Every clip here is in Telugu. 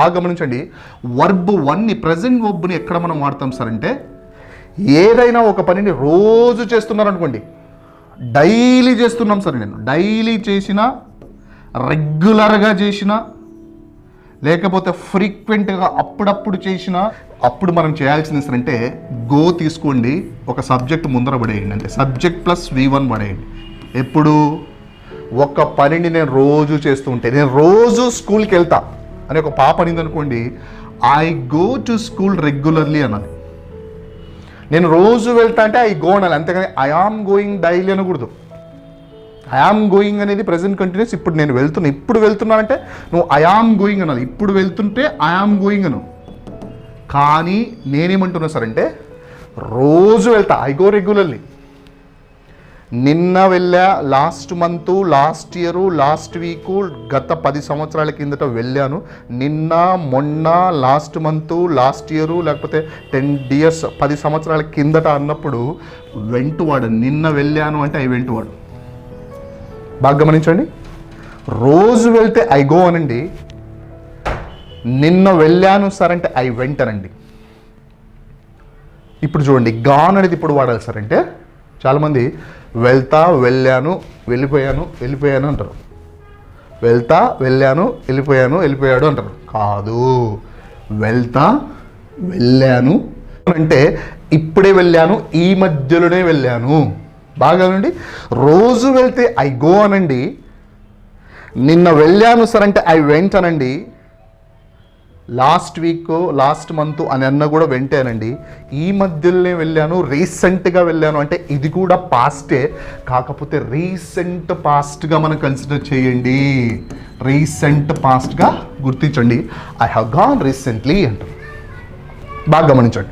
బాగా గమనించండి. వర్బ్ వన్ని ప్రజెంట్ వర్బ్ని ఎక్కడ మనం వాడతాం సార్ అంటే ఏదైనా ఒక పనిని రోజు చేస్తున్నారు అనుకోండి. డైలీ చేస్తున్నాం సార్ నేను. డైలీ చేసిన రెగ్యులర్గా చేసిన లేకపోతే ఫ్రీక్వెంట్గా అప్పుడప్పుడు చేసిన అప్పుడు మనం చేయాల్సింది సార్ అంటే గో తీసుకోండి ఒక సబ్జెక్ట్ ముందర పడేయండి అంటే సబ్జెక్ట్ ప్లస్ వి వన్ పడేయండి. ఎప్పుడు? ఒక పనిని నేను రోజు చేస్తూ ఉంటే నేను రోజు స్కూల్కి వెళ్తా. అని ఒక పాప అనింది అనుకోండి I go to school regularly అనాలి నేను రోజు వెళ్తా అంటే ఐ గో అనాలి. అంతేగాని ఐ ఆమ్ గోయింగ్ డైలీ అనకూడదు. ఐ ఆమ్ గోయింగ్ అనేది ప్రజెంట్ కంటిన్యూస్ ఇప్పుడు నేను వెళ్తున్నా ఇప్పుడు వెళ్తున్నానంటే నువ్వు ఐ ఆమ్ గోయింగ్ అనాలి. ఇప్పుడు వెళ్తుంటే ఐ ఆమ్ గోయింగ్ అను. కానీ నేనేమంటున్నా సరంటే అంటే రోజు వెళ్తా. ఐ గో రెగ్యులర్లీ నిన్న వెళ్ళా last month last year last week గత పది సంవత్సరాల కిందట వెళ్ళాను. నిన్న మొన్న లాస్ట్ మంత్ లాస్ట్ ఇయరు లేకపోతే టెన్ ఇయర్స్ పది సంవత్సరాల కిందట అన్నప్పుడు వెంటువాడు నిన్న వెళ్ళాను అంటే ఐ వెంటువాడు బాగా గమనించండి. రోజు వెళ్తే ఐ గో అనండి. నిన్న వెళ్ళాను సార్ అంటే ఐ వెంటనండి ఇప్పుడు చూడండి గాన్ అనేది ఇప్పుడు వాడాలి సార్ అంటే చాలామంది వెళ్తా వెళ్ళాను వెళ్ళిపోయాను వెళ్ళిపోయాను అంటారు. వెళ్తా వెళ్ళాను వెళ్ళిపోయాను వెళ్ళిపోయాడు అంటారు. కాదు. వెళ్తా వెళ్ళాను అంటే ఇప్పుడే వెళ్ళాను ఈ మధ్యలోనే వెళ్ళాను. బాగా అండి రోజు వెళ్తే ఐ గో అనండి. నిన్న వెళ్ళాను సార్ అంటే ఐ వెంట్ అనండి. లాస్ట్ వీక్ లాస్ట్ మంత్ అని అన్న కూడా వెంటేనండి. ఈ మధ్యలోనే వెళ్ళాను రీసెంట్గా వెళ్ళాను అంటే ఇది కూడా పాస్టే కాకపోతే రీసెంట్ పాస్ట్గా మనం కన్సిడర్ చేయండి. రీసెంట్ పాస్ట్గా గుర్తించండి. ఐ హ్యావ్ గాన్ రీసెంట్లీ అంటారు బాగా గమనించండి.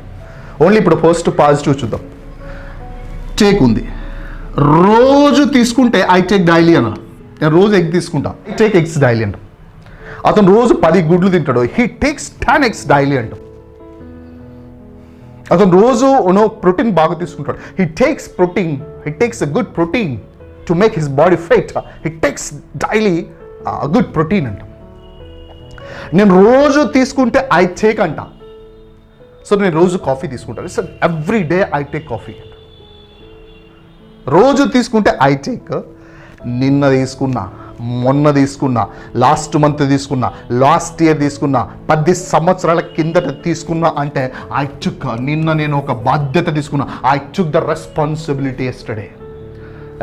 ఓన్లీ ఇప్పుడు ఫస్ట్ పాజిటివ్ చూద్దాం. టేక్ ఉంది. రోజు తీసుకుంటే ఐ టేక్ డైలీ అన్న. నేను రోజు ఎగ్ తీసుకుంటా. టేక్ ఎగ్స్ డైలీ అంట. అతను రోజు పది గుడ్లు తింటాడు. He takes ten eggs daily అంట. అతను రోజు నో ప్రోటీన్ బాగా తీసుకుంటాడు. He takes protein he takes a good protein to make his body fit he takes daily good protein అంట. నేను రోజు తీసుకుంటే ఐ టేక్ అంట. సో నేను రోజు కాఫీ తీసుకుంటాను sir every day I take coffee రోజు తీసుకుంటే ఐ టేక్ నిన్న తీసుకున్నా. మొన్న తీసుకున్నా లాస్ట్ మంత్ తీసుకున్నా లాస్ట్ ఇయర్ తీసుకున్నా పది సంవత్సరాల కిందట తీసుకున్నా అంటే ఐ చుక్ నిన్న నేను ఒక బాధ్యత తీసుకున్నా. I took the responsibility yesterday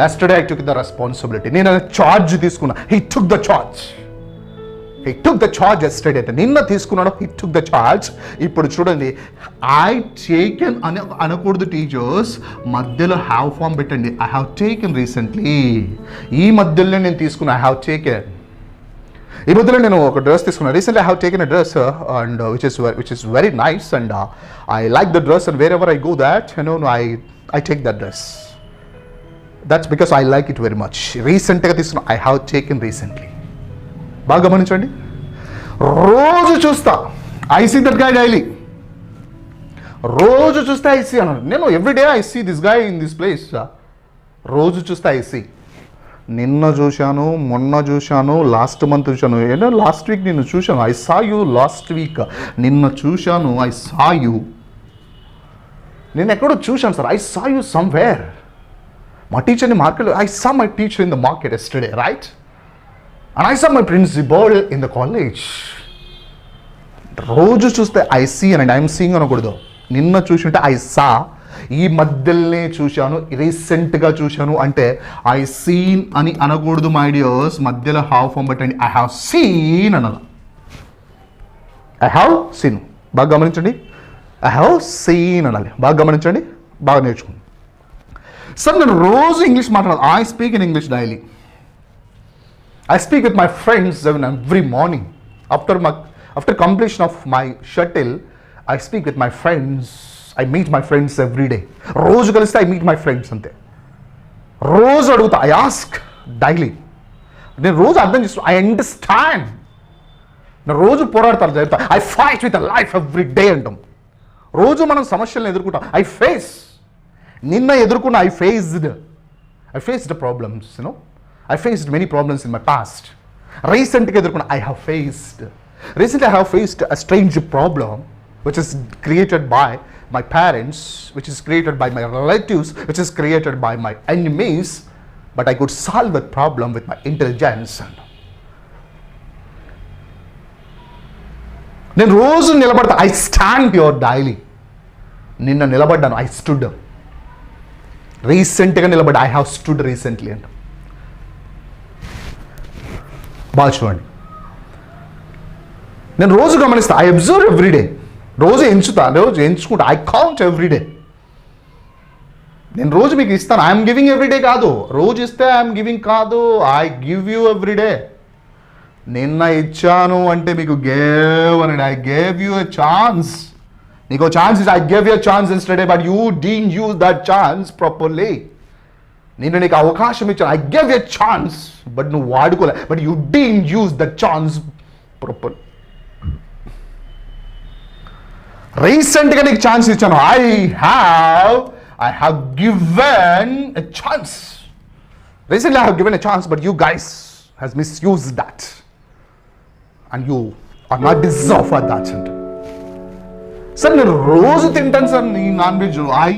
yesterday I took the responsibility నేను ఛార్జ్ తీసుకున్నా. He took the charge he took the charge yesterday అంటే నిన్న తీసుకున్నాడు. హీ టుక్ ద చార్జ్ ఇప్పుడు చూడండి ఐ టేకెన్ అని అనకూడదు టీచర్స్ మధ్యలో హ్యావ్ ఫామ్ పెట్టండి. ఐ హ్యావ్ టేకెన్ రీసెంట్లీ ఈ మధ్యలో నేను తీసుకున్నా. ఐ హ్యావ్ టేకెన్ ఈ మధ్యలో నేను ఒక డ్రెస్ తీసుకున్నాను recently I have taken a dress and which is which is very nice and I like the dress and wherever I go that no I I take the dress that's because I like it very much రీసెంట్గా తీసుకున్నా ఐ హ్యావ్ టేకెన్ రీసెంట్లీ బాగా గమనించండి. రోజు చూస్తా. I see that guy daily రోజు చూస్తే ఐ సీ నేను everyday I see this guy in this place రోజు చూస్తే ఐ సీ నిన్న చూశాను మొన్న చూశాను లాస్ట్ మంత్ చూశాను. ఏదో లాస్ట్ వీక్ నిన్ను చూశాను. I saw you last week నిన్న చూశాను ఐ సా యూ నేను ఎక్కడో చూశాను sir I saw you somewhere మా టీచర్ని market I saw my teacher in the market yesterday right and I saw my principal in the college రోజు చూస్తే ఐ సీ అని ఐఎమ్ సీయింగ్ అనకూడదు. నిన్న చూసింటే ఐ సా ఈ మధ్యలోనే చూశాను రీసెంట్గా చూశాను అంటే ఐ సీన్ అని అనకూడదు మై డియర్స్ మధ్యలో హావ్ ఫామ్ పెట్టండి ఐ హ్యావ్ సీన్ అనాలి. ఐ హ్యావ్ సీన్ బాగా గమనించండి. ఐ హ్యావ్ సీన్ అనాలి. బాగా గమనించండి బాగా నేర్చుకోండి. సార్ నేను రోజు ఇంగ్లీష్ మాట్లాడాలి I speak in English daily I speak with my friends even every morning. After my after completion of my shuttle, I speak with my friends. I meet my friends every day. రోజు కలిస్తే ఐ మీట్ మై ఫ్రెండ్స్ అంతే. రోజు అడుగుతా ఐ ఆస్క్ డైలీ నేను రోజు అర్థం చేస్తాను ఐ అండర్స్టాండ్ నేను రోజు పోరాడతాను జరుగుతా. I fight with life every day అంటాం. రోజు మనం సమస్యలను ఎదుర్కొంటాం. ఐ ఫేస్ నిన్న ఎదుర్కొన్న I faced I faced problems you know I faced many problems in my past రీసెంట్గా ఎదుర్కొన్న I have faced Recently, I have faced a strange problem which is created by my parents, which is created by my relatives, which is created by my enemies, but I could solve that problem with my intelligence. నేను రోజు నిలబడతా ఐ స్టాండ్ యువర్ డైలీ నిన్న నిలబడ్డాను ఐ స్టుడ్ రీసెంట్గా నిలబడ్డా ఐ హ్యావ్ స్టుడ్ రీసెంట్లీ అంట బాగా చూడండి. నేను రోజు గమనిస్తా ఐ అబ్జర్వ్ ఎవ్రీడే రోజు ఎంచుతా రోజు ఎంచుకుంటా ఐ కౌంట్ ఎవ్రీడే నేను రోజు మీకు ఇస్తాను ఐఎమ్ గివింగ్ ఎవ్రీడే కాదు. రోజు ఇస్తే ఐఎమ్ గివింగ్ కాదు ఐ గివ్ యూ ఎవ్రీడే నిన్న ఇచ్చాను అంటే మీకు గేవ్ అని I gave you a chance నీకు chance I gave you chance instead but you didn't use that chance properly నేను నీకు అవకాశం ఇచ్చాను. I gave a chance but నువ్వు వాడుకోలే. But you didn't use the chance proper రీసెంట్గా నీకు ఛాన్స్ ఇచ్చాను. I have I have given a chance recently I have given a chance but you guys has misuse that and you are not deserve for that అంటే సార్ నేను రోజు తింటాను సార్ నీ నాన్ వెజ్ ఐ